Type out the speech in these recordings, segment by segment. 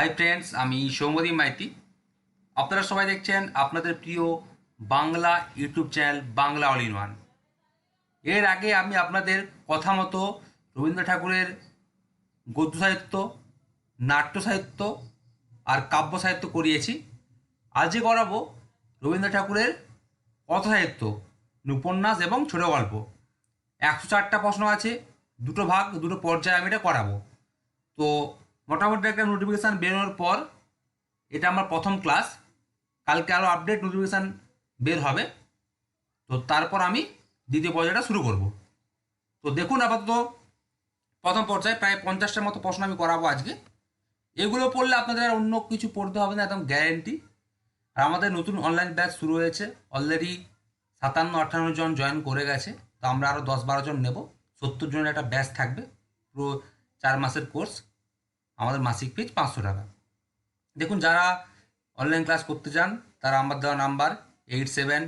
Hi friends আমি সৌমদী মাইতি। আপনারা সবাই দেখছেন আপনাদের প্রিয় Bangla YouTube channel Bangla all in one. এর আগে আমি আপনাদের কথা মতো রবীন্দ্র ঠাকুরের গদ্য সাহিত্য, নাট্য সাহিত্য আর কাব্য সাহিত্য করিয়েছি। আজকে করাবো রবীন্দ্র ঠাকুরের কথা সাহিত্য, উপন্যাস এবং ছোট গল্প। একশো চারটা প্রশ্ন আছে, দুটো ভাগ, দুটো পর্যায়ে আমি এটা করাবো। তো মোটামুটি একটা নোটিফিকেশান বেরোনোর পর এটা আমার প্রথম ক্লাস কালকে আরও আপডেট নোটিফিকেশান বের হবে। তো তারপর আমি দ্বিতীয় পর্যায়টা শুরু করব। তো দেখুন আপাতত প্রথম পর্যায়ে প্রায় পঞ্চাশটার মতো প্রশ্ন আমি করাবো আজকে। এগুলো পড়লে আপনাদের আর অন্য কিছু পড়তে হবে না, একদম গ্যারেন্টি আর আমাদের নতুন অনলাইন ব্যাচ শুরু হয়েছে। অলরেডি সাতান্ন আটান্ন জন জয়েন করে গেছে। তো আমরা আরও দশ বারো জন নেব। সত্তর জনের একটা ব্যাচ থাকবে। পুরো চার মাসের কোর্স আমাদের মাসিক ফিজ পাঁচশো টাকা। দেখুন, যারা অনলাইন ক্লাস করতে চান, তারা আমার দেওয়া number eight seven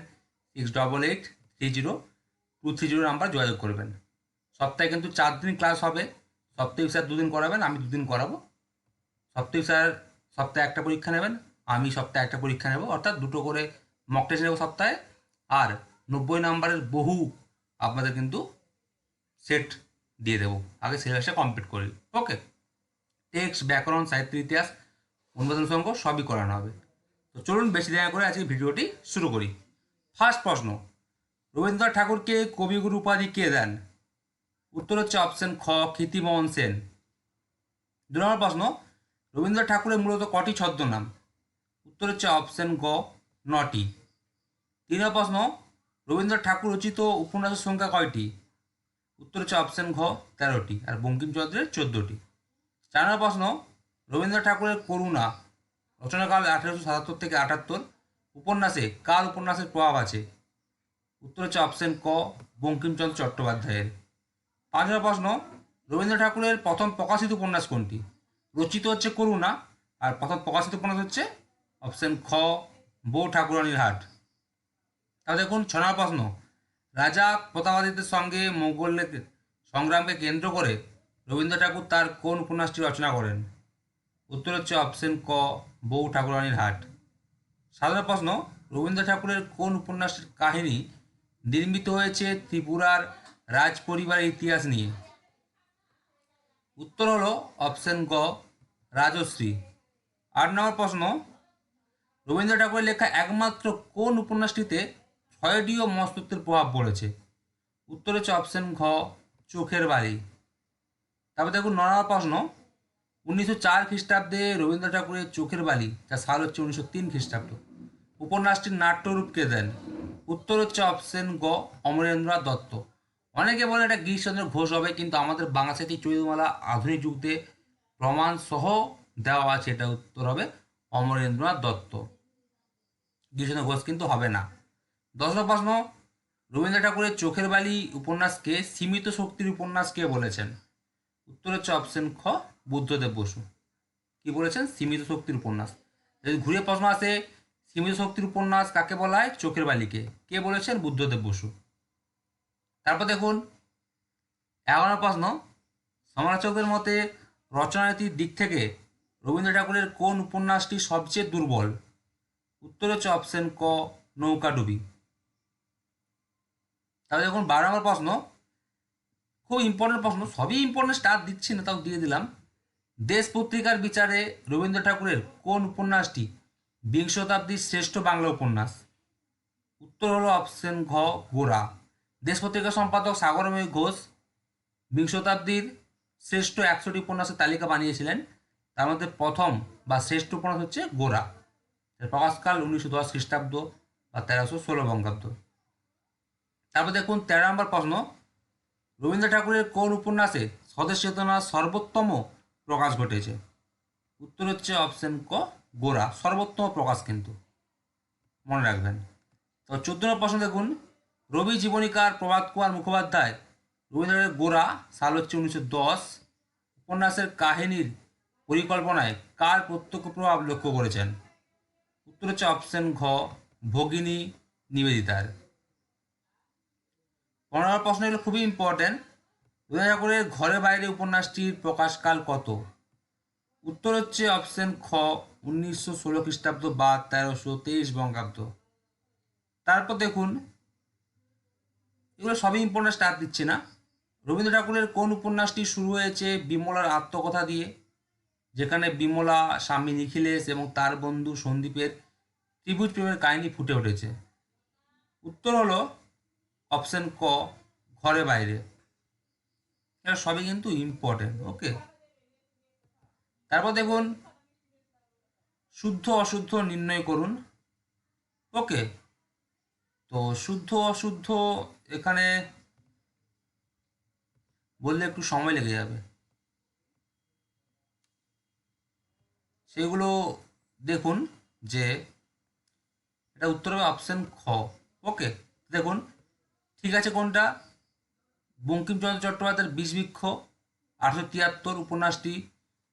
six double eight three zero two three zero number যোগাযোগ করবেন। সপ্তাহে কিন্তু চার দিন ক্লাস হবে, সপ্তাহে স্যার দুদিন করাবেন, আমি দুদিন করাবো। সপ্তাহে স্যার সপ্তাহে একটা পরীক্ষা নেবেন, আমি সপ্তাহে একটা পরীক্ষা নেব, অর্থাৎ দুটো করে মক টেস্ট নেব সপ্তাহে। আর নব্বই নাম্বারের বহু আপনাদের কিন্তু সেট দিয়ে দেবো। আগে সিলেবাসটা কমপ্লিট করি ওকে টেক্সট, ব্যাকরণ, সাহিত্য, ইতিহাস অনুবাদন সঙ্গ সবই করানো হবে। তো চলুন বেশি দেখা করে আজকে ভিডিওটি শুরু করি। ফার্স্ট প্রশ্ন, রবীন্দ্রনাথ ঠাকুরকে কবিগুরু উপাধি কে দেন? উত্তর হচ্ছে অপশন খ খ্যাতিমোহন সেন। দু নম্বর প্রশ্ন, রবীন্দ্রনাথ ঠাকুরের মূলত কটি ছদ্মনাম? উত্তর হচ্ছে অপশন গ, নটি। তিন নম্বর প্রশ্ন, রবীন্দ্রনাথ ঠাকুর রচিত উপন্যাসের সংখ্যা কয়টি? উত্তর হচ্ছে অপশন ঘ, তেরোটি, আর বঙ্কিমচন্দ্রের চোদ্দোটি। চার নম্বর প্রশ্ন, রবীন্দ্রনাথ ঠাকুরের করুণা, রচনাকাল আঠেরোশো সাতাত্তর থেকে আটাত্তর, উপন্যাসে কার উপন্যাসের প্রভাব আছে? উত্তর হচ্ছে অপশন ক, বঙ্কিমচন্দ্র চট্টোপাধ্যায়ের। পাঁচ নম্বর প্রশ্ন রবীন্দ্র ঠাকুরের প্রথম প্রকাশিত উপন্যাস কোনটি? রচিত হচ্ছে করুণা, আর প্রথম প্রকাশিত উপন্যাস হচ্ছে অপশন খ, বউ ঠাকুরানীর হাট। তাহলে দেখুন ছ নম্বর প্রশ্ন। রাজা প্রতাপাদিত্যের সঙ্গে মোগলের সংগ্রামকে কেন্দ্র করে রবীন্দ্র ঠাকুর তার কোন উপন্যাসটি রচনা করেন? উত্তর হচ্ছে অপশন ক, বউ ঠাকুরানীর হাট। সাধারণ প্রশ্ন, রবীন্দ্র ঠাকুরের কোন উপন্যাসের কাহিনী নির্মিত হয়েছে ত্রিপুরার রাজ পরিবারের ইতিহাস নিয়ে? উত্তর হলো অপশন গ, রাজশ্রী। আট নম্বর প্রশ্ন, রবীন্দ্র ঠাকুরের লেখা একমাত্র কোন উপন্যাসটিতে ফ্রয়েডীয় মস্তত্বের প্রভাব পড়েছে? উত্তর হচ্ছে অপশন ঘ, চোখের বাড়ি তারপর দেখুন ন নম্বর প্রশ্ন। উনিশশো চার খ্রিস্টাব্দে রবীন্দ্র ঠাকুরের চোখের বালি যা সাল হচ্ছে উনিশশো তিন খ্রিস্টাব্দ। উপন্যাসটির নাট্যরূপকে দেন? উত্তর হচ্ছে অপশন গ, অমরেন্দ্রনাথ দত্ত। অনেকে বলে এটা গিরিশচন্দ্র ঘোষ হবে, কিন্তু আমাদের বাংলা সাহিত্যিক চৈতমালা আধুনিক যুগতে প্রমাণ সহ দেওয়া আছে এটা উত্তর হবে অমরেন্দ্রনাথ দত্ত। গিরিশচন্দ্র ঘোষ কিন্তু হবে না। দশ প্রশ্ন, রবীন্দ্র ঠাকুরের চোখের বালি উপন্যাসকে, সীমিত শক্তির উপন্যাস কে বলেছেন। উত্তর হচ্ছে অপশন খ, বুদ্ধদেব বসু। কি বলেছেন? সীমিত শক্তির উপন্যাস। যদি ঘুরে প্রশ্ন আসে, সীমিত শক্তির উপন্যাস কাকে বলা হয়? চোখের বালিকে। কে বলেছেন? বুদ্ধদেব বসু। তারপর দেখুন, এগারো প্রশ্ন। সমালোচকদের মতে রচনানীতির দিক থেকে রবীন্দ্র ঠাকুরের কোন উপন্যাসটি সবচেয়ে দুর্বল? উত্তর হচ্ছে অপশন ক নৌকাডুবি তাহলে দেখুন, বারো নম্বর প্রশ্ন। খুব ইম্পর্টেন্ট প্রশ্ন। সবই ইম্পর্টেন্ট স্টার দিচ্ছি না, তাও দিয়ে দিলাম। দেশ পত্রিকার বিচারে রবীন্দ্র ঠাকুরের কোন উপন্যাসটি? বিংশ শতাব্দীর শ্রেষ্ঠ বাংলা উপন্যাস। উত্তর হলো অপশন ঘ গোরা দেশ পত্রিকার সম্পাদক সাগরময় ঘোষ বিংশ শতাব্দীর শ্রেষ্ঠ একশোটি উপন্যাসের তালিকা বানিয়েছিলেন। তার মধ্যে প্রথম বা শ্রেষ্ঠ উপন্যাস হচ্ছে গোরা প্রকাশকাল উনিশশো দশ খ্রিস্টাব্দ বা তেরোশো ষোলো বঙ্গাব্দ। তারপর দেখুন, তেরো নম্বর প্রশ্ন। রবীন্দ্র ঠাকুরের কোন উপন্যাসে স্বদেশ চেতনা সর্বোত্তম প্রকাশ ঘটেছে? উত্তর হচ্ছে অপশন ক গোরা সর্বোত্তম প্রকাশ কিন্তু। মনে রাখবেন। তো চোদ্দ নম্বর প্রশ্ন দেখুন। রবি জীবনীকার প্রভাত কুমার মুখোপাধ্যায় রবীন্দ্রনাথের গোরা সাল হচ্ছে উনিশশো দশ। উপন্যাসের কাহিনীর পরিকল্পনায় কার প্রত্যক্ষ প্রভাব লক্ষ্য করেছেন? উত্তর হচ্ছে অপশন ঘ, ভগিনী নিবেদিতার। পনেরো প্রশ্ন এগুলো খুবই ইম্পর্টেন্ট রবীন্দ্র ঠাকুরের ঘরে বাইরে উপন্যাসটির প্রকাশকাল কত? উত্তর হচ্ছে অপশন খ, উনিশশো ষোলো খ্রিস্টাব্দ বা তেরোশো তেইশ বঙ্গাব্দ। তারপর দেখুন, এগুলো সবই ইম্পর্টেন্ট স্টার্ট দিচ্ছে না। রবীন্দ্র ঠাকুরের কোন উপন্যাসটি শুরু হয়েছে বিমলার আত্মকথা দিয়ে? যেখানে বিমলা স্বামী নিখিলেশ এবং তার বন্ধু সন্দীপের ত্রিভুজ প্রেমের কাহিনী ফুটে উঠেছে। উত্তর হলো অপশন ক, ঘরে বাইরে। এটা সবই কিন্তু ইম্পর্টেন্ট ওকে তারপর দেখুন, শুদ্ধ অশুদ্ধ নির্ণয় করুন ওকে তো শুদ্ধ অশুদ্ধ এখানে বললে একটু সময় লেগে যাবে। সেগুলো দেখুন যে এটা উত্তর হবে অপশান খ ওকে দেখুন ঠিক আছে কোনটা? বঙ্কিমচন্দ্র চট্টোপাধ্যায়ের বিষবৃক্ষ, আঠারোশো তিয়াত্তর উপন্যাসটি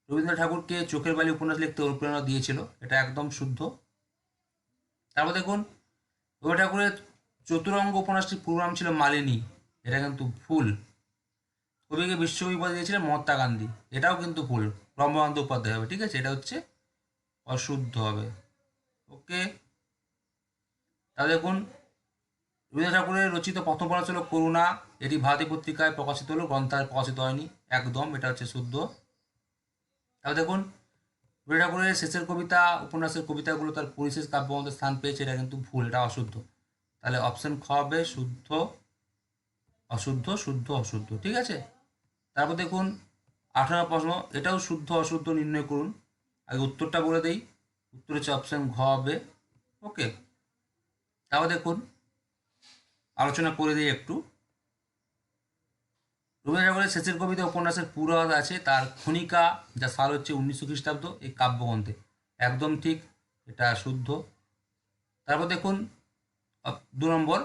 রবীন্দ্রনাথ ঠাকুরকে চোখের বালি উপন্যাস লিখতে অনুপ্রেরণা দিয়েছিল, এটা একদম শুদ্ধ। তারপর দেখুন রবীন্দ্র ঠাকুরের চতুরঙ্গ উপন্যাসটির পুরো নাম ছিল মালিনী, এটা কিন্তু ভুল কবিকে বিশ্বকবি উপাধি দিয়েছিলেন মহাত্মা গান্ধী, এটাও কিন্তু ভুল ব্রহ্মানন্দ উপাধ্যায় হবে, ঠিক আছে? এটা হচ্ছে অশুদ্ধ হবে। ওকে, তাহলে দেখুন রবীন্দ্র ঠাকুরের রচিত প্রথম পড়া ছিল করুণা। এটি ভারতী পত্রিকায় প্রকাশিত হলো, গ্রন্থায় প্রকাশিত হয়নি। একদম, এটা হচ্ছে শুদ্ধ। তাহলে দেখুন রবীন্দ্র ঠাকুরের শেষের কবিতা, উপন্যাসের কবিতাগুলো তার পরিশেষ কাব্যগ্রন্থে স্থান পেয়েছে, এটা কিন্তু ভুল, এটা অশুদ্ধ। তাহলে অপশন খ হবে শুদ্ধ, অশুদ্ধ শুদ্ধ, অশুদ্ধ, ঠিক আছে? তারপর দেখুন, আঠারো প্রশ্ন, এটাও শুদ্ধ, অশুদ্ধ নির্ণয় করুন। আগে উত্তরটা বলে দেই, উত্তর হচ্ছে অপশন ঘ হবে। ওকে তারপর দেখুন আলোচনা করে দিই একটু। রবীন্দ্র ঠাকুরের শেষের কবিতা উপন্যাসের পূর্বাভাস আছে, তার খনিকা যা সাল হচ্ছে উনিশশো খ্রিস্টাব্দ, এই কাব্যগ্রন্থে। একদম ঠিক, এটা শুদ্ধ। তারপর দেখুন দু নম্বর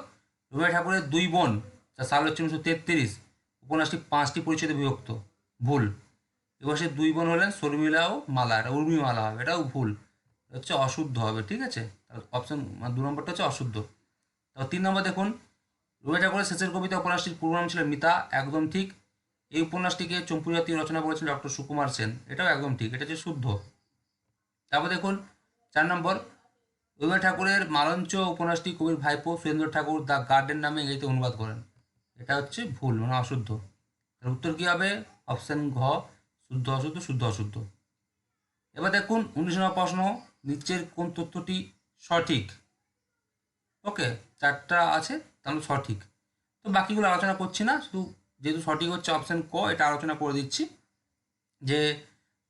রবীন্দ্র ঠাকুরের দুই বোন, যা সাল হচ্ছে উনিশশো তেত্রিশ, উপন্যাসটি পাঁচটি পরিচয়ে বিভক্ত, ভুল। এবার সে দুই বোন হলেন শর্মিলা ও মালা, এটা উর্মিমালা হবে, এটাও ভুল। হচ্ছে অশুদ্ধ হবে, ঠিক আছে? অপশন দু নম্বরটা হচ্ছে অশুদ্ধ। তিন নম্বর দেখুন রবীন্দ্র ঠাকুরের শেষের কবিতা উপন্যাসটির পূর্ব নাম ছিল মিতা, একদম ঠিক। এই উপন্যাসটিকে চম্পু জাতি রচনা করেছেন ডক্টর সুকুমার সেন। এটাও একদম ঠিক, এটা হচ্ছে শুদ্ধ। তারপর দেখুন, চার নম্বর রবীন্দ্র ঠাকুরের মালঞ্চ উপন্যাসটি কবির ভাইপো সুরেন্দ্র ঠাকুর দ্য গার্ডেন নামে ইংরেজিতে অনুবাদ করেন। এটা হচ্ছে ভুল মানে অশুদ্ধ। এর উত্তর কী হবে? অপশান ঘ, শুদ্ধ অশুদ্ধ শুদ্ধ অশুদ্ধ। এবার দেখুন, উনিশ নম্বর প্রশ্ন, নিচের কোন তথ্যটি সঠিক? ওকে, চারটা আছে। তাহলে সঠিক। তো বাকিগুলো আলোচনা করছি না, শুধু যেহেতু সঠিক হচ্ছে অপশান ক, এটা আলোচনা করে দিচ্ছি যে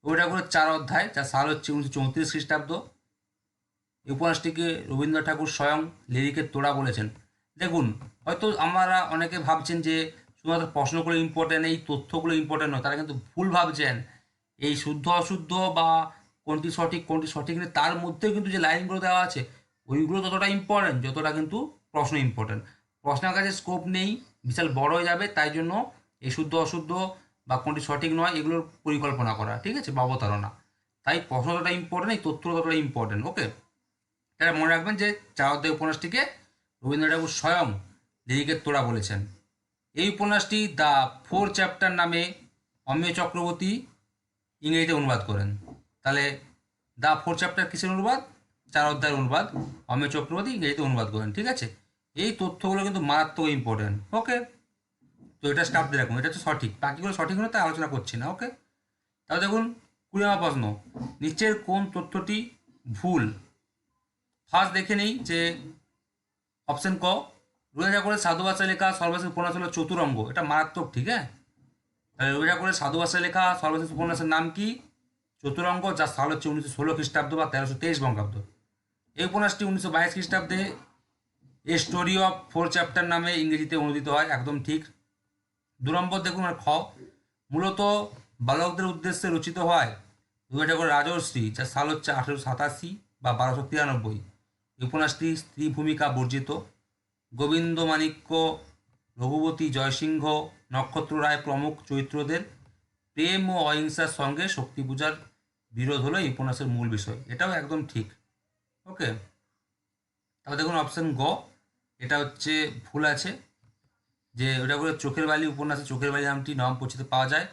রবি ঠাকুরের চার অধ্যায়, যার সাল হচ্ছে উনিশশো চৌত্রিশ খ্রিস্টাব্দ। এই উপন্যাসটিকে রবীন্দ্র ঠাকুর স্বয়ং লিরিকের তোড়া বলেছেন। দেখুন, হয়তো আমরা অনেকে ভাবছেন যে শুধুমাত্র প্রশ্নগুলো ইম্পর্টেন্ট এই তথ্যগুলো ইম্পর্টেন্ট নয়, তারা কিন্তু ভুল ভাবছেন। এই শুদ্ধ অশুদ্ধ বা কোনটি সঠিক কোনটি সঠিক নেই, তার মধ্যেও কিন্তু যে লাইনগুলো দেওয়া আছে, ওইগুলো ততটা ইম্পর্টেন্ট যতটা কিন্তু প্রশ্ন ইম্পর্টেন্ট প্রশ্নের কাছে স্কোপ নেই, বিশাল বড় হয়ে যাবে, তাই জন্য এই শুদ্ধ অশুদ্ধ বা কোনটি সঠিক নয়, এগুলোর পরিকল্পনা করা, ঠিক আছে, বা অবতারণা। তাই প্রশ্ন ততটা ইম্পর্টেন্ট এই তথ্য ততটা ইম্পর্টেন্ট ওকে তারা মনে রাখবেন যে চার অধ্যায় উপন্যাসটিকে রবীন্দ্র ঠাকুর স্বয়ং লিরিকের তোড়া বলেছেন। এই উপন্যাসটি দ্য ফোর চ্যাপ্টার নামে অমিয় চক্রবর্তী ইংরেজিতে অনুবাদ করেন। তাহলে দ্য ফোর চ্যাপ্টার কিসের অনুবাদ? চার অধ্যায়ের অনুবাদ, অমিয় চক্রবর্তী ইংরেজিতে অনুবাদ করেন, ঠিক আছে? এই তথ্যগুলো কিন্তু মারাত্মক ইম্পর্টেন্ট ওকে তো এটা স্টাফ দিয়ে রাখুন এটা হচ্ছে সঠিক। বাকিগুলো সঠিক হলে তাই আলোচনা করছি না ওকে তাহলে দেখুন কুড়ি প্রশ্ন, নিচের কোন তথ্যটি ভুল? ফার্স্ট দেখে নেই যে অপশন ক রবীন্দ্র ঠাকুরের সাধু লেখা সর্বশেষ উপন্যাস হলো চতুরঙ্গ, এটা মারাত্মক, ঠিক হ্যাঁ তাহলে রবীন্দ্র ঠাকুরের সাধু লেখা সর্বশেষ উপন্যাসের নাম কি? চতুরঙ্গ যার সাল হচ্ছে উনিশশো ষোলো খ্রিস্টাব্দ বা তেরোশো তেইশ বঙ্গাব্দ। এই উপন্যাসটি উনিশশো বাইশ খ্রিস্টাব্দে a story of four chapter নামে ইংরেজিতে অনুদিত হয়, একদম ঠিক। দু নম্বর দেখুন আর খ মূলত বালকদের উদ্দেশ্যে রচিত হয় রবীন্দ্র ঠাকুর রাজশ্রী যার সাল হচ্ছে আঠেরোশো সাতাশি বা বারোশো তিরানব্বই। উপন্যাসটি স্ত্রী ভূমিকা বর্জিত। গোবিন্দ মাণিক্য জয়সিংহ, নক্ষত্র রায় প্রমুখ চরিত্রদের প্রেম ও অহিংসার সঙ্গে শক্তি পূজার বিরোধ হলো এই উপন্যাসের মূল বিষয়। এটাও একদম ঠিক। ওকে। তাহলে দেখুন অপশন গ। এটা হচ্ছে ভুল আছে যে ওটা করে চোখের বালি উপন্যাসে, চোখের বালি নামটি নবম পরিচিতে পাওয়া যায়।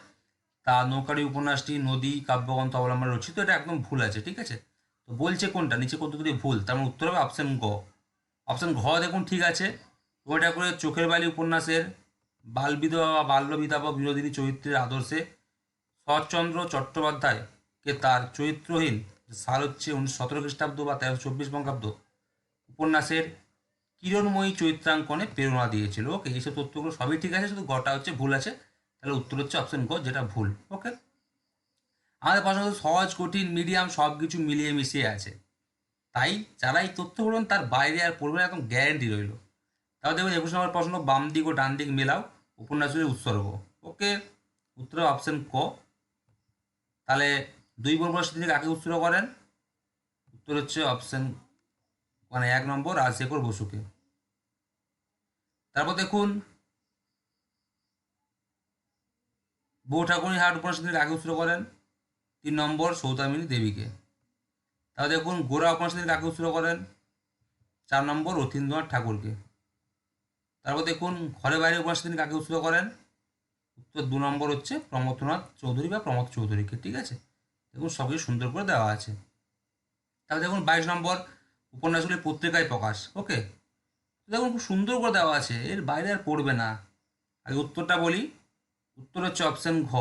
তা নৌকারি উপন্যাসটি নদী, কাব্যগ্রন্থ অবলম্বনে রচিত, এটা একদম ভুল আছে, ঠিক আছে? তো বলছে কোনটা? নিচে যদি ভুল? তার মানে উত্তর হবে অপশান গ। অপশান ঘ দেখুন, ঠিক আছে? ওইটা করে চোখের বালি উপন্যাসের বালবিধবা বা বাল্যবিধবা বা বিনোদিনী চরিত্রের আদর্শে শরৎচন্দ্র চট্টোপাধ্যায়কে তার চরিত্রহীন সাল হচ্ছে উনিশশো সতেরো খ্রিস্টাব্দ বা তেরোশো চব্বিশ বঙ্গাব্দ উপন্যাসের কিরণময়ী চরিত্রাঙ্কনে প্রেরণা দিয়েছিল। ওকে এইসব তথ্যগুলো সবই ঠিক আছে, শুধু গটা হচ্ছে ভুল আছে। তাহলে উত্তর হচ্ছে অপশন গ যেটা ভুল ওকে আমাদের প্রশ্ন সহজ, কঠিন মিডিয়াম সব কিছু মিলিয়ে মিশিয়ে আছে। তাই যারা এই তথ্য বলবেন তার বাইরে আর পড়বে না, একদম গ্যারেন্টি রইল। তাহলে দেখুন, একুশ নম্বর প্রশ্ন, বাম দিক ও ডান দিক মেলাও, উপন্যাসের উৎসর্গ ওকে উত্তর অপশন ক। তাহলে দুই তিনি কাকে উৎসর্গ করেন? উত্তর হচ্ছে অপশন মানে এক নম্বর রাজশেখর বসুকে। তারপর দেখুন, বউ ঠাকুরী হাট উপন্যাস তিনি কাকে উৎসর্গ করেন, তিন নম্বর সৌদামিনী দেবীকে। তাহলে দেখুন গোড়া উপন্যাস তিনি কাকে উৎসর্গ করেন, চার নম্বর রথীন্দ্রনাথ ঠাকুরকে। তারপর দেখুন, ঘরে বাইরে উপন্যাস তিনি কাকে উৎসর্গ করেন, উত্তর দু নম্বর হচ্ছে প্রমথনাথ চৌধুরী বা প্রমথ চৌধুরীকে, ঠিক আছে? দেখুন সব কিছু সুন্দর করে দেওয়া আছে। তাহলে দেখুন, বাইশ নম্বর উপন্যাসগুলি পত্রিকায় প্রকাশ। ওকে? দেখুন, খুব সুন্দর করে দেওয়া আছে। এর বাইরে আর পড়বে না। আগে উত্তরটা বলি। উত্তর হচ্ছে অপশন ঘ।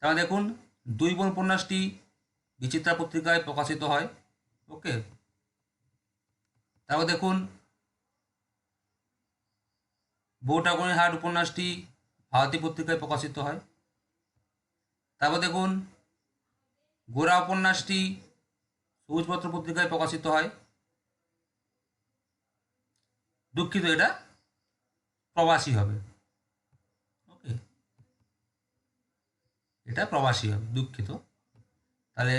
তাহলে দেখুন, দুই বোন উপন্যাসটি বিচিত্রা পত্রিকায় প্রকাশিত হয়। ওকে? তারপর দেখুন, বউ হাট উপন্যাসটি ভারতী পত্রিকায় প্রকাশিত হয়। তারপর দেখুন, গোরা উপন্যাসটি সবুজপত্র পত্রিকায় প্রকাশিত হয়। দুঃখিত, এটা প্রবাসী হবে। ওকে এটা প্রবাসী হবে, দুঃখিত। তাহলে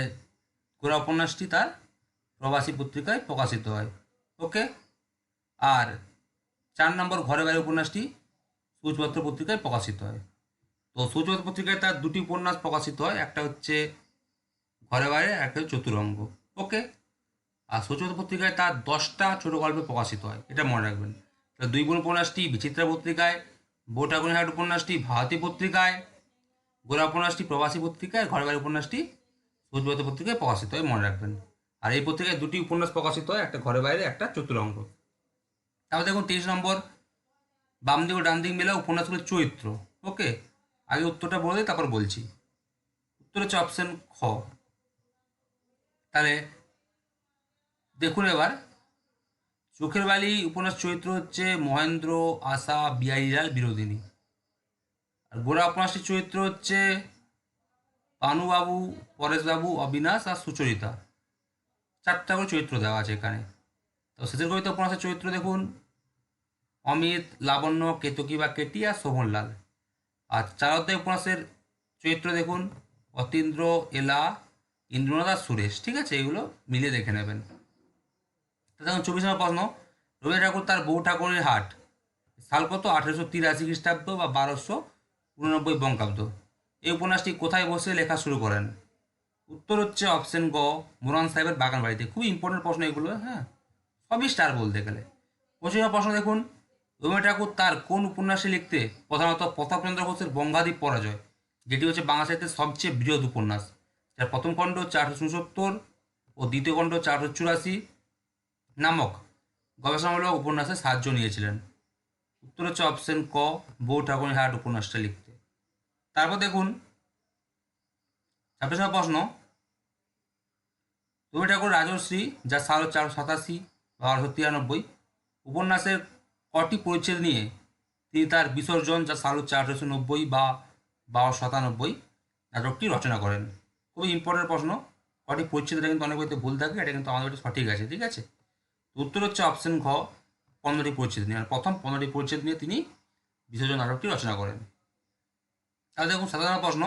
গোরা উপন্যাসটি তার প্রবাসী পত্রিকায় প্রকাশিত হয়। ওকে আর চার নম্বর ঘরে বাইরে উপন্যাসটি সূচপত্র পত্রিকায় প্রকাশিত হয়। তো সূচপত্র পত্রিকায় তার দুটি উপন্যাস প্রকাশিত হয়, একটা হচ্ছে ঘরে বাইরে একটা চতুরঙ্গ। ওকে? আর সূচপত্র পত্রিকায় তার দশটা ছোট গল্পে প্রকাশিত হয়, এটা মনে রাখবেন। দুই বোন উপন্যাসটি বিচিত্রা পত্রিকায় বোটাগুনিহাট উপন্যাসটি ভারতী পত্রিকায়, গোরা উপন্যাসটি প্রবাসী পত্রিকায় ঘরে বাইরে উপন্যাসটি সূচপত্র পত্রিকায় প্রকাশিত হয়, মনে রাখবেন। আর এই পত্রিকায় দুটি উপন্যাস প্রকাশিত হয়, একটা ঘরে বাইরে, একটা চতুরঙ্গ। তারপর দেখুন তেইশ নম্বর বাম দিক ও ডান দিক মিলে চরিত্র ওকে? আগে উত্তরটা বলে তারপর বলছি। উত্তর হচ্ছে অপশন খ। তাহলে দেখুন এবার, চোখের বালি উপন্যাস চরিত্র হচ্ছে মহেন্দ্র আশা বিহারীলাল বিরোধিনী আর গোড়া উপন্যাসটির চরিত্র হচ্ছে পানুবাবু, পরেশবাবু, অবিনাশ আর সুচরিতা। চারটা করে চরিত্র দেওয়া আছে এখানে। তো শেষের কবিতা উপন্যাসের চরিত্র দেখুন, অমিত, লাবণ্য, কেতকী বা কেটি আর শোভনলাল আর চার অধ্যায় উপন্যাসের চরিত্র দেখুন, অতীন্দ্র, এলা ইন্দ্রনাথ আর সুরেশ, ঠিক আছে? এগুলো মিলিয়ে দেখে নেবেন। দেখুন, চব্বিশ নম্বর প্রশ্ন। রবি ঠাকুর তার বউ ঠাকুরের হাট। সাল কত? আঠেরোশো তিরাশি খ্রিস্টাব্দ বা বারোশো উননব্বই বঙ্গাব্দ। এই উপন্যাসটি কোথায় বসে লেখা শুরু করেন? উত্তর হচ্ছে অপশন গ, মোরান সাহেবের বাগান বাড়িতে। খুবই ইম্পর্টেন্ট প্রশ্ন এগুলো হ্যাঁ? সবই স্টার বলতে গেলে। পঁচিশ প্রশ্ন দেখুন। রবীন্দ্র ঠাকুর তার কোন উপন্যাসে লিখতে প্রধানত প্রতাপচন্দ্র ঘোষের বঙ্গাদীপ পরাজয়, যেটি হচ্ছে বাংলা সাহিত্যের সবচেয়ে বৃহৎ উপন্যাস। যার প্রথম খণ্ড আঠারোশো উনসত্তর ও দ্বিতীয় খণ্ড চারশো চুরাশি। নামক গবেষণামূলক উপন্যাসে সাহায্য নিয়েছিলেন। উত্তর হচ্ছে অপশন ক, বউ ঠাকুরের হাট উপন্যাসটা লিখতে। তারপর দেখুন ছাব্বিশ প্রশ্ন, রবি ঠাকুর রাজশ্রী যা সাল চারশো সাতাশি বারোশো তিরানব্বই, উপন্যাসের কটি পরিচ্ছেদ নিয়ে তিনি তার বিসর্জন, যা সাল আঠারোশো নব্বই বা বারোশো সাতানব্বই নাটকটি রচনা করেন। খুবই ইম্পর্টেন্ট প্রশ্ন। পরিচ্ছেদ, এটা কিন্তু অনেক বইতে ভুল থাকে, এটা কিন্তু আমাদের সঠিক আছে, ঠিক আছে? উত্তর হচ্ছে অপশন ঘ, পনেরোটি পরিচ্ছেদ নিয়ে। আর প্রথম পনেরোটি পরিচ্ছেদ নিয়ে তিনি বিসর্জন নাটকটি রচনা করেন। তাহলে দেখুন, সাধারণ প্রশ্ন।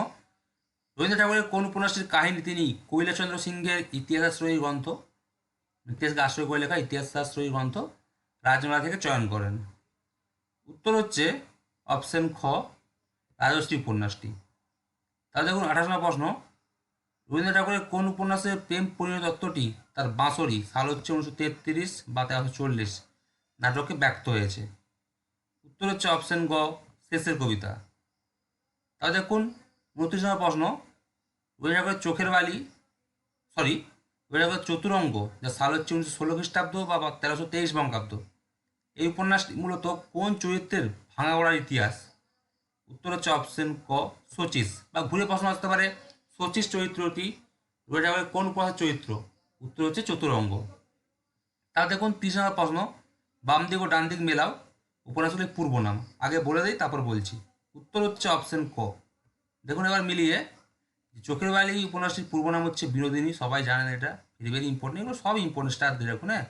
রবীন্দ্র ঠাকুরের কোন উপন্যাসটির কাহিনী তিনি কৈলাসচন্দ্র সিংহের ইতিহাস ইতিহাসাশ্রয়ী গ্রন্থ, ইতিহাসকে আশ্রয় করে লেখা ইতিহাস ইতিহাসাশ্রয়ী গ্রন্থ, রাজমেলা থেকে চয়ন করেন। উত্তর হচ্ছে অপশন খ, রাজশ্রী উপন্যাসটি। তাহলে দেখুন, আঠাশ নম্বর প্রশ্ন। রবীন্দ্র ঠাকুরের কোন উপন্যাসের প্রেম পরিণয় তত্ত্বটি? তার বাঁশরি, সাল হচ্ছে উনিশশো তেত্রিশ বা তেরোশো চল্লিশ। নাটকে ব্যক্ত হয়েছে। উত্তর হচ্ছে অপশন গ, শেষের কবিতা। তাহলে দেখুন উনত্রিশ নম্বর প্রশ্ন। রবীন্দ্র ঠাকুরের চোখের বালি সরি রবীন্দ্র ঠাকুরের চতুরঙ্গ, যা সাল হচ্ছে উনিশশো ষোলো খ্রিস্টাব্দ বা তেরোশো তেইশ বঙ্গাব্দ। এই উপন্যাসটি মূলত কোন চরিত্রের ভাঙা গড়ার ইতিহাস? উত্তর হচ্ছে অপশন ক, শচীশ। বা ঘুরে প্রশ্ন আসতে পারে শচীশ চরিত্রটি রবীন্দ্র ঠাকুরের কোন উপন্যাসের চরিত্র? উত্তর হচ্ছে চতুরঙ্গ। তার দেখুন, তিরিশ নম্বর প্রশ্ন, বাম দিক ও ডান দিক মেলাও উপন্যাসগুলির পূর্ব নাম। আগে বলে দিই, তারপর বলছি। উত্তর হচ্ছে অপশন ক। দেখুন এবার মিলিয়ে চোখের বালি উপন্যাসটির পূর্ব নাম হচ্ছে বিনোদিনী, সবাই জানেন এটা ভেরি ভেরি ইম্পর্টেন্ট এগুলো সব ইম্পর্টেন্ট স্টার দিয়ে রাখুন হ্যাঁ?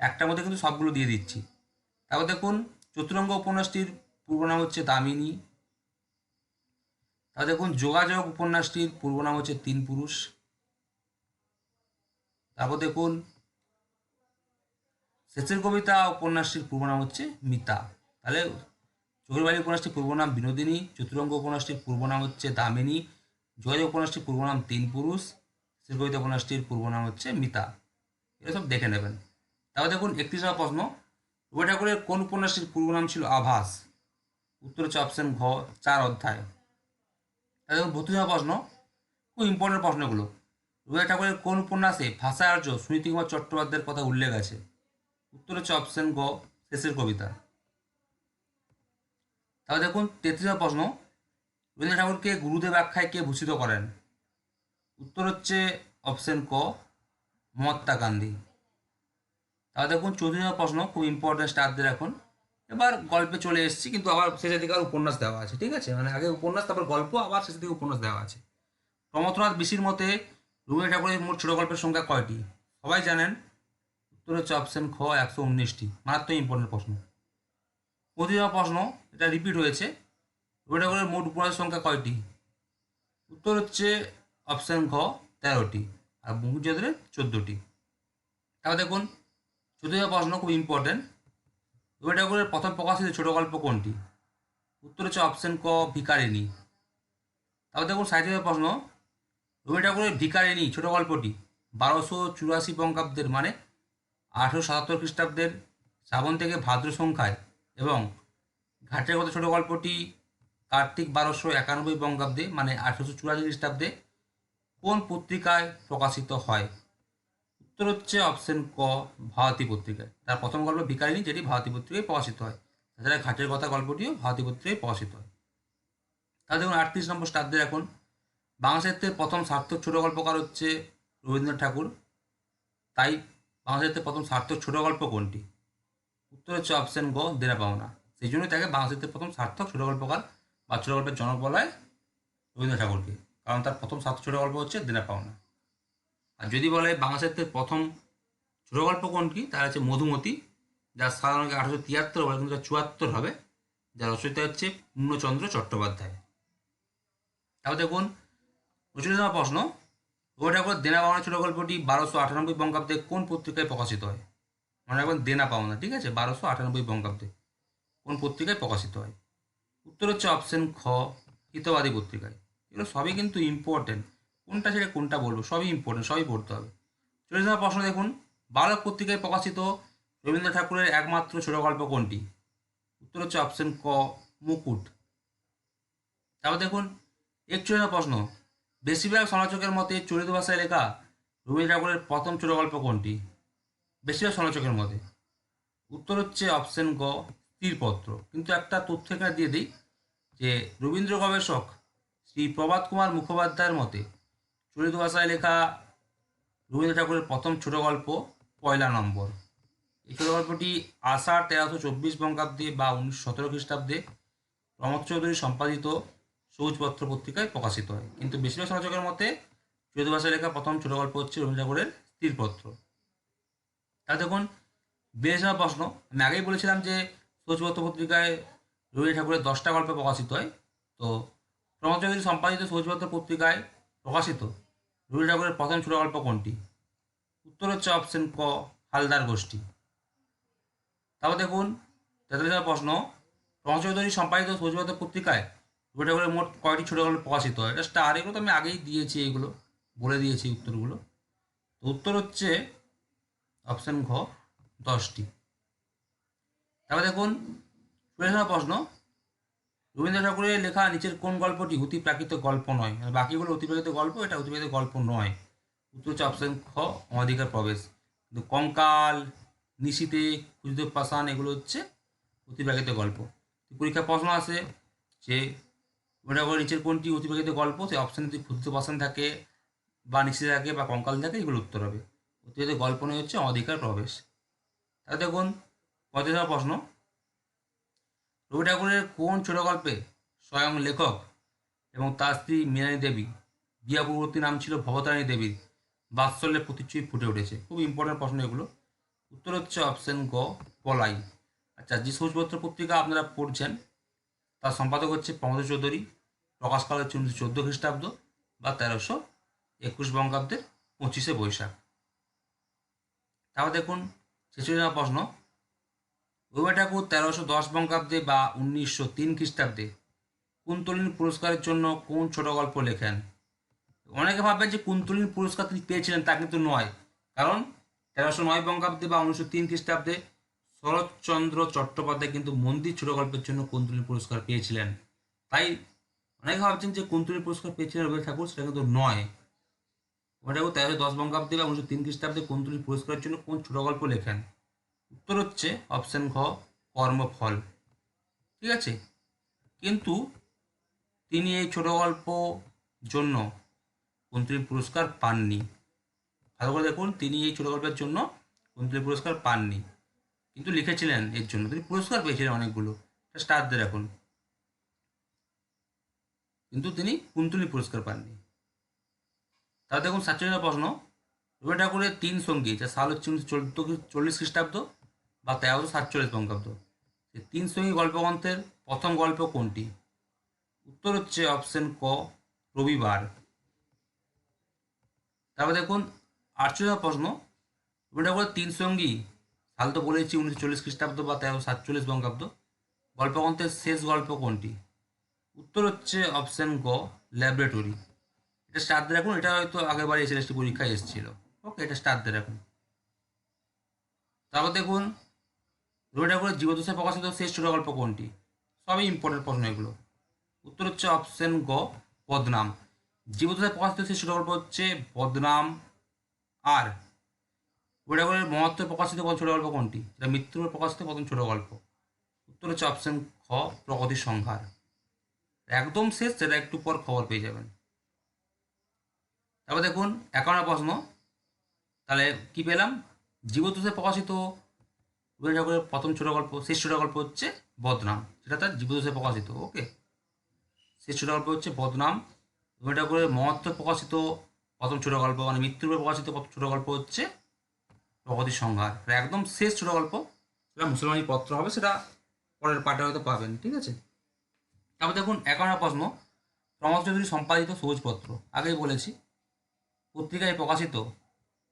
একটার মধ্যে কিন্তু সবগুলো দিয়ে দিচ্ছি। তারপর দেখুন, চতুরঙ্গ উপন্যাসটির পূর্ব নাম হচ্ছে দামিনী তারপর দেখুন, যোগাযোগ উপন্যাসটির পূর্ব নাম হচ্ছে তিন পুরুষ। তারপর দেখুন শেষের কবিতা উপন্যাসটির পূর্ব নাম হচ্ছে মিতা। তাহলে চোখের বাড়ি উপন্যাসটির পূর্ব নাম বিনোদিনী, চতুরঙ্গ উপন্যাসটির পূর্ব নাম হচ্ছে দামিনী, যোগাযোগ উপন্যাসটির পূর্ব নাম তিন পুরুষ শেষের কবিতা উপন্যাসটির পূর্ব নাম হচ্ছে মিতা। এগুলো সব দেখে নেবেন। তারপর দেখুন একত্রিশ নম্বর প্রশ্ন রবি ঠাকুরের কোন উপন্যাসটির পূর্ব নাম ছিল আভাস? উত্তর হচ্ছে অপশন ঘ, চার অধ্যায়। দেখুন বত্রিশ নম্বর প্রশ্ন, খুব ইম্পর্টেন্ট প্রশ্নগুলো রবি ঠাকুরের কোন উপন্যাসে ভাষা আর্য সুনীতি কুমার চট্টোপাধ্যায়ের কথা উল্লেখ আছে? উত্তর হচ্ছে অপশন গ, শেষের কবিতা। তাহলে দেখুন তেত্রিশ প্রশ্ন রবীন্দ্র ঠাকুরকে গুরুদেব আখ্যায় কে ভূষিত করেন? উত্তর হচ্ছে অপশন ক, মহাত্মা গান্ধী। তাহলে দেখুন চৌত্রিশ প্রশ্ন, খুব ইম্পর্টেন্ট স্টারদের এখন। এবার গল্পে চলে এসেছি, কিন্তু আবার শেষের দিকে আর উপন্যাস দেওয়া আছে, ঠিক আছে? মানে আগে উপন্যাস, তারপর গল্প, আবার শেষের দিকে উপন্যাস দেওয়া আছে। প্রমথনাথ বিশির মতে রবীন্দ্র ঠাকুরের মোট ছোট গল্পের সংখ্যা কয়টি? সবাই জানেন উত্তর হচ্ছে অপশন খ একশো উনিশটি। মারাত্মক ইম্পর্টেন্ট প্রশ্ন। পঁচিশ প্রশ্ন, এটা রিপিট হয়েছে। রবীন্দ্র ঠাকুরের মোট উপন্যাসের সংখ্যা কয়টি? উত্তর হচ্ছে অপশন ঘ তেরোটি, আর বঙ্কিমচন্দ্রের চোদ্দোটি। তারপর দেখুন, চতুর্থ প্রশ্ন খুব ইম্পর্টেন্ট রবীন্দ্র ঠাকুরের প্রথম প্রকাশিত ছোট গল্প কোনটি? উত্তর হচ্ছে অপশন ক ভিকারিনী তারপর দেখুন সাহিত্য প্রশ্ন রবীন্দ্র ঠাকুরের ভিকারিনী ছোট গল্পটি বারোশো চুরাশি বঙ্গাব্দের মানে আঠেরো সাতাত্তর খ্রিস্টাব্দের শ্রাবণ থেকে ভাদ্র সংখ্যায় এবং ঘাটের কথা ছোট গল্পটি কার্তিক বারোশো একানব্বই বঙ্গাব্দে মানে আঠেরোশো চুরাশি খ্রিস্টাব্দে কোন পত্রিকায় প্রকাশিত হয়? উত্তর হচ্ছে অপশন ক, ভারতী পত্রিকায়। তার প্রথম গল্প ভিকারিনী যেটি ভারতী পত্রিকায় প্রকাশিত হয়। তাছাড়া ঘাটের কথা গল্পটিও ভারতী পত্রিকায় প্রকাশিত হয়। তাহলে দেখুন, আটত্রিশ নম্বর স্টারদের এখন। বাংলা সাহিত্যের প্রথম সার্থক ছোট গল্পকার হচ্ছে রবীন্দ্রনাথ ঠাকুর। তাই বাংলা সাহিত্যের প্রথম সার্থক ছোট গল্প কোনটি? উত্তর হচ্ছে অপশন গ, দেনা পাওনা। সেই জন্যই তাকে বাংলা সাহিত্যের প্রথম সার্থক ছোট গল্পকার বা ছোট গল্পের জনক বলায় রবীন্দ্রনাথ ঠাকুরকে। কারণ তার প্রথম সার্থক ছোট গল্প হচ্ছে দেনা পাওনা। আর যদি বলে বাংলা সাহিত্যের প্রথম ছোট গল্প কোনটি? তার হচ্ছে মধুমতি যার সাধারণত আঠারোশো তিয়াত্তর বলে, কিন্তু চুয়াত্তর হবে, যার রচয়িতা হচ্ছে পূর্ণচন্দ্র চট্টোপাধ্যায়। তারপর দেখুন নম্বর প্রশ্ন রবি ঠাকুর দেনা পাওনা ছোট গল্পটি বারোশো আটানব্বই বঙ্গাব্দে কোন পত্রিকায় প্রকাশিত হয়? মনে রাখবেন দেনা পাওনা, ঠিক আছে? বারোশো আটানব্বই বঙ্গাব্দে কোন পত্রিকায় প্রকাশিত হয়? উত্তর হচ্ছে অপশন খ, হিতবাদী পত্রিকায়। এগুলো সবই কিন্তু ইম্পর্টেন্ট কোনটা ছেড়ে কোনটা বলব? সবই ইম্পর্টেন্ট সবই পড়তে হবে। চল্লিশ নম্বর প্রশ্ন দেখুন বালক পত্রিকায় প্রকাশিত রবীন্দ্র ঠাকুরের একমাত্র ছোট গল্প কোনটি? উত্তর হচ্ছে অপশন ক, মুকুট। তারপর দেখুন নম্বর প্রশ্ন, বেশিরভাগ সমালোচকের মতে চলিত ভাষায় লেখা রবীন্দ্র ঠাকুরের প্রথম ছোট গল্প কোনটি? বেশিরভাগ সমালোচকের মতে। উত্তর হচ্ছে অপশন গ স্থিরপত্র কিন্তু একটা তথ্য এখানে দিয়ে দিই, যে রবীন্দ্র গবেষক শ্রী প্রভাত কুমার মুখোপাধ্যায়ের মতে চলিত ভাষায় লেখা রবীন্দ্র ঠাকুরের প্রথম ছোট গল্প, পয়লা নম্বর। এই ছোট গল্পটি আষাঢ় তেরোশো চব্বিশ বঙ্গাব্দে বা উনিশশো সতেরো খ্রিস্টাব্দে প্রমোদ চৌধুরী সম্পাদিত সবুজপত্র পত্রিকায় প্রকাশিত হয়। কিন্তু বেশিরভাগ সমালোচকের মতে চলিত ভাষায় লেখা প্রথম ছোট গল্প হচ্ছে রবীন্দ্র ঠাকুরের স্থিরপত্র। তা দেখুন, বেশ প্রশ্ন। আমি আগেই বলেছিলাম যে সবুজপত্র পত্রিকায় রবীন্দ্র ঠাকুরের দশটা গল্প প্রকাশিত হয়। তো প্রমোদ চৌধুরী সম্পাদিত সবুজপত্র পত্রিকায় প্রকাশিত রবীন্দ্র ঠাকুরের প্রথম ছোট গল্প কোনটি? উত্তর হচ্ছে অপশন ক, হালদার গোষ্ঠী। তারপর দেখুন, তেতাল্লিশ প্রশ্ন প্রমোদ চৌধুরী সম্পাদিত সবুজপত্র পত্রিকায় রবীন্দ্র ঠাকুরের মোট কয়টি ছোট গল্প প্রকাশিত হয়? এটা স্টার এগুলো তো আমি আগেই দিয়েছি এগুলো বলে দিয়েছি উত্তরগুলো। তো উত্তর হচ্ছে অপশন ঘ দশটি। তারপর দেখুন প্রশ্ন রবীন্দ্র ঠাকুরের লেখা নিচের কোন গল্পটি? অতিপ্রাকৃত গল্প নয়। বাকিগুলো অতিপ্রাকৃত গল্প, এটা অতিপ্রাকৃত গল্প নয়। উত্তর হচ্ছে অপশন খ অধিকার প্রবেশ। কিন্তু কঙ্কাল, নিশীতে খুঁজিত পাষাণ, এগুলো হচ্ছে অতিপ্রাকৃত গল্প। পরীক্ষা প্রশ্ন আসে যে ওটা করে নিচের কোনটি অতিপ্রাকৃত গল্প? সেই অপশানে যদি ক্ষুদ্র পাষাণ থাকে, বা নিশীতে থাকে, বা কঙ্কাল থাকে, এগুলো উত্তর হবে। অতিপ্রাকৃত গল্প নয়, হচ্ছে অধিকার প্রবেশ। তাহলে দেখুন পঁয়ত্রিশ প্রশ্ন। রবি ঠাকুরের কোন ছোট গল্পে স্বয়ং লেখক এবং তার স্ত্রী মীনানী দেবী বিয়া পূর্ববর্তী নাম ছিল ভবতারিণী দেবীর বাৎসল্যের প্রতিচ্ছবি ফুটে উঠেছে। খুব ইম্পর্টেন্ট প্রশ্ন এগুলো। উত্তর হচ্ছে অপশন গ, পলাই। আচ্ছা যে সবুজপত্র পত্রিকা আপনারা পড়ছেন, তার সম্পাদক হচ্ছে প্রমোদ চৌধুরী, প্রকাশ প্রকাশকাল হচ্ছে উনিশশো চোদ্দ খ্রিস্টাব্দ বা তেরোশো একুশ বঙ্গাব্দের পঁচিশে বৈশাখ। তারপর দেখুন ছেচল্লিশ প্রশ্ন। রবি ঠাকুর তেরোশো দশ বঙ্গাব্দে বা উনিশশো তিন খ্রিস্টাব্দে কুন্তলিন পুরস্কারের জন্য কোন ছোট গল্প লেখেন? অনেকে ভাববেন যে কুন্তলিন পুরস্কার তিনি পেয়েছিলেন, তা কিন্তু নয়। কারণ তেরোশো নয় বঙ্গাব্দে বা উনিশশো তিন খ্রিস্টাব্দে শরৎচন্দ্র চট্টোপাধ্যায় কিন্তু মন্দির ছোট গল্পের জন্য কুন্তলিন পুরস্কার পেয়েছিলেন। তাই অনেকে ভাবছেন যে কুন্তলিন পুরস্কার পেয়েছিলেন রবি ঠাকুর, সেটা কিন্তু নয়। রবি ঠাকুর তেরোশো দশ বঙ্গাব্দে বা উনিশশো তিন খ্রিস্টাব্দে কুন্তলিন পুরস্কারের জন্য কোন ছোট গল্প লেখেন? উত্তর হচ্ছে অপশন ঘ, কর্মফল। ঠিক আছে? কিন্তু তিনি এই ছোট গল্প জন্য কুন্তলী পুরস্কার পাননি। ভালো করে দেখুন, তিনি এই ছোট গল্পের জন্য কুন্তলী পুরস্কার পাননি। কিন্তু লিখেছিলেন এর জন্য। তিনি পুরস্কার পেয়েছিলেন অনেকগুলো। স্টার দিয়ে রাখুন কিন্তু তিনি কুন্তলী পুরস্কার পাননি। তাহলে দেখুন সাতচল্লিশ প্রশ্ন। রবি ঠাকুরের তিন সঙ্গী, যা সাল হচ্ছে উনিশশো চল্লিশ খ্রিস্টাব্দ বা তেরোশো সাতচল্লিশ বঙ্গাব্দ। এই তিন সঙ্গী গল্পগ্রন্থের প্রথম গল্প কোনটি? উত্তর হচ্ছে অপশন ক, রবিবার। তারপর দেখুন আটচল্লিশ প্রশ্ন। রবি ঠাকুরের তিন সঙ্গী সাল তো বলেছি উনিশশো চল্লিশ খ্রিস্টাব্দ বা তেরোশো সাতচল্লিশ বঙ্গাব্দ। গল্পগ্রন্থের শেষ গল্প কোনটি? উত্তর হচ্ছে অপশন গ, ল্যাবরেটরি। এটা স্টার দিয়ে রাখুন, এটা হয়তো আগেরবার এসএলএসটি পরীক্ষায় এসেছিল। ওকে, এটা স্টার দিয়ে রাখুন। তারপর দেখুন রবি ঠাকুরের জীবদশায় প্রকাশিত শেষ ছোট গল্প কোনটি? সবই ইম্পর্টেন্ট প্রশ্ন এগুলো। উত্তর হচ্ছে অপশন গ, বদনাম। জীবদশায় প্রকাশিত শেষ ছোট গল্প হচ্ছে বদনাম। আর রবি ঠাকুরের মহত্ব প্রকাশিত ছোট গল্প কোনটি? এটা মৃত্যুর প্রকাশিত প্রথম ছোট গল্প। উত্তর হচ্ছে অপশন খ প্রগতির সংহার। একদম শেষ, সেটা একটু পর খবর পেয়ে যাবেন। তারপর দেখুন, একান্ন প্রশ্ন। তাহলে কি পেলাম? জীবদোষে প্রকাশিত রবীন্দ্র ঠাকুরের প্রথম ছোট গল্প শেষ ছোট গল্প হচ্ছে বদনাম। সেটা তার জীবদোষে প্রকাশিত ওকে শেষ ছোট গল্প হচ্ছে বদনাম। রবীন্দ্র ঠাকুরের মহত্ব প্রকাশিত প্রথম ছোট গল্প মানে মৃত্যুর প্রকাশিত প্রথম ছোট গল্প হচ্ছে প্রগতি সংহার একদম শেষ ছোট গল্প। সেটা মুসলমানি পত্র হবে, সেটা পরের পাঠে হয়তো পাবেন, ঠিক আছে? তারপর দেখুন একান্ন প্রশ্ন। প্রমোদ চৌধুরী সম্পাদিত সবুজপত্র আগেই বলেছি। পত্রিকায় প্রকাশিত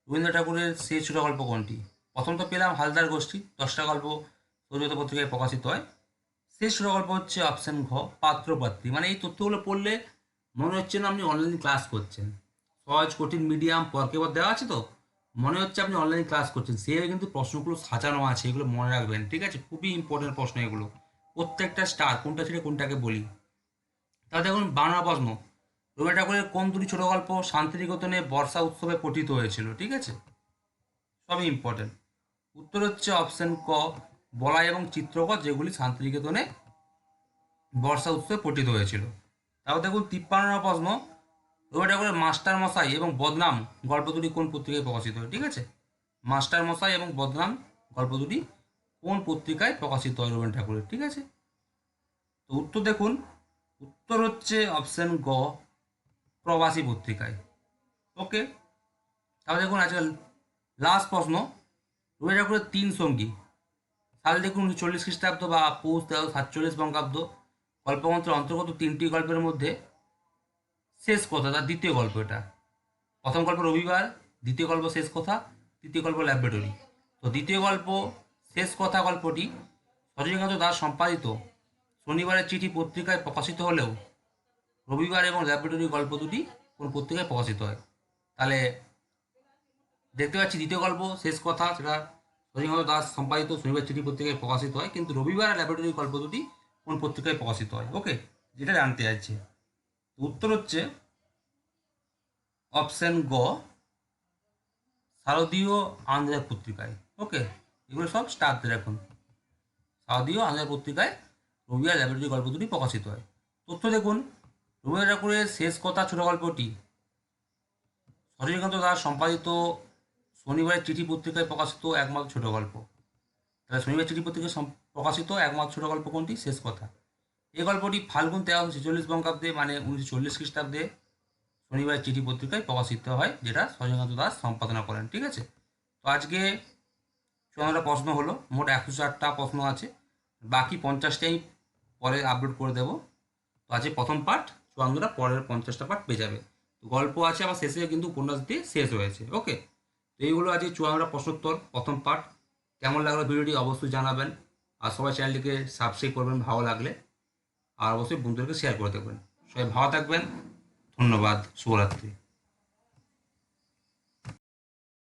রবীন্দ্র ঠাকুরের শেষ ছোট গল্প কোনটি? প্রথম তো পেলাম হালদার গোষ্ঠী, দশটা গল্প সৌজত পত্রিকায় প্রকাশিত হয়। শেষ গল্প হচ্ছে অপশন ঘ পাত্রপাত্রী মানে এই তথ্যগুলো পড়লে মনে হচ্ছে না আপনি অনলাইন ক্লাস করছেন। সহজ, কঠিন মিডিয়াম পর দেওয়া আছে তো? মনে হচ্ছে আপনি অনলাইন ক্লাস করছেন। সেভাবে কিন্তু প্রশ্নগুলো সাজানো আছে, এগুলো মনে রাখবেন, ঠিক আছে? খুবই ইম্পর্টেন্ট প্রশ্ন এগুলো। প্রত্যেকটা স্টার কোনটা ছেড়ে কোনটাকে বলি। তা দেখুন, বাংলা প্রশ্ন। রবি ঠাকুরের কোন দুটি ছোট গল্প শান্তিনিকেতনে বর্ষা উৎসবে পঠিত হয়েছিল, ঠিক আছে? সবই ইম্পর্টেন্ট উত্তর হচ্ছে অপশন ক বলাই এবং চিত্রকর, যেগুলি শান্তিনিকেতনে বর্ষা উৎসবে পঠিত হয়েছিল। তাও দেখুন তিপ্পান্ন প্রশ্ন, রবি ঠাকুরের মাস্টার মশাই এবং বদনাম গল্প দুটি কোন পত্রিকায় প্রকাশিত হয়? ঠিক আছে? মাস্টার মশাই এবং বদনাম গল্প দুটি কোন পত্রিকায় প্রকাশিত হয় রবীন্দ্র ঠাকুরের? ঠিক আছে? তো উত্তর দেখুন, উত্তর হচ্ছে অপশন গ, প্রবাসী পত্রিকায়। ওকে তাহলে দেখুন, আজকাল লাস্ট প্রশ্ন রবি ঠাকুরের তিন সঙ্গী। সাল দেখুন উনিশশো চল্লিশ খ্রিস্টাব্দ বা পৌষ তেরো সাতচল্লিশ বঙ্গাব্দ। গল্পগ্রন্থের অন্তর্গত তিনটি গল্পের মধ্যে শেষ কথা, তার দ্বিতীয় গল্প এটা। প্রথম গল্প রবিবার, দ্বিতীয় গল্প শেষ কথা, তৃতীয় গল্প ল্যাবরেটরি। তো দ্বিতীয় গল্প শেষ কথা গল্পটি সজনীকান্ত দাস সম্পাদিত। শনিবারের চিঠি পত্রিকায় প্রকাশিত হলেও রবিবার এবং ল্যাবরেটরি গল্প দুটি কোন পত্রিকায় প্রকাশিত হয়? তাহলে দেখতে পাচ্ছি দ্বিতীয় গল্প, শেষ কথা, সেটা সজনীকান্ত দাস সম্পাদিত, শনিবার চিঠি পত্রিকায় প্রকাশিত হয়, কিন্তু রবিবার ল্যাবরেটরি গল্প দুটি কোন পত্রিকায় প্রকাশিত হয়? ওকে যেটা জানতে চাইছে। উত্তর হচ্ছে অপশন গ, শারদীয় আন্ধ্রা পত্রিকায়। ওকে এগুলো সব স্টার দিয়ে রাখুন শারদীয় আন্ধ্রা পত্রিকায় রবিবার ল্যাবরেটরি গল্প দুটি প্রকাশিত হয়। তথ্য দেখুন রবীন্দ্র ঠাকুরের শেষ কথা ছোট গল্পটি সজনীকান্ত দাস সম্পাদিত শনিবারের চিঠি পত্রিকায় প্রকাশিত একমাত্র ছোট গল্প। তাহলে শনিবার চিঠি পত্রিকায় প্রকাশিত একমাত্র ছোট গল্প কোনটি? শেষ কথা। এই গল্পটি ফাল্গুন তেরোশো ছেচল্লিশ বঙ্গাব্দে মানে উনিশশো চল্লিশ খ্রিস্টাব্দে শনিবার চিঠি পত্রিকায় প্রকাশিত হয়, যেটা সজনীকান্ত দাস সম্পাদনা করেন, ঠিক আছে? তো আজকে চুয়ান্নটা প্রশ্ন হলো, মোট একশো চারটা প্রশ্ন আছে, বাকি পঞ্চাশটাই পরে আপলোড করে দেবো। তো আজকে প্রথম পার্ট চুয়ান্নটা পরের পঞ্চাশটা পার্ট পেয়ে যাবে। তো গল্প আছে, আবার শেষে কিন্তু উপন্যাস দিয়ে শেষ হয়েছে ওকে এইগুলো আজকে চুয়াংরা প্রশ্নোত্তর, প্রথম পার্ট কেমন লাগল ভিডিওটি অবশ্যই জানাবেন। আর সবাই চ্যানেলটিকে সাবস্ক্রাইব করবেন, ভালো লাগলে। আর অবশ্যই বন্ধুদেরকে শেয়ার করে দেবেন সবাই ভালো থাকবেন। ধন্যবাদ। শুভরাত্রি।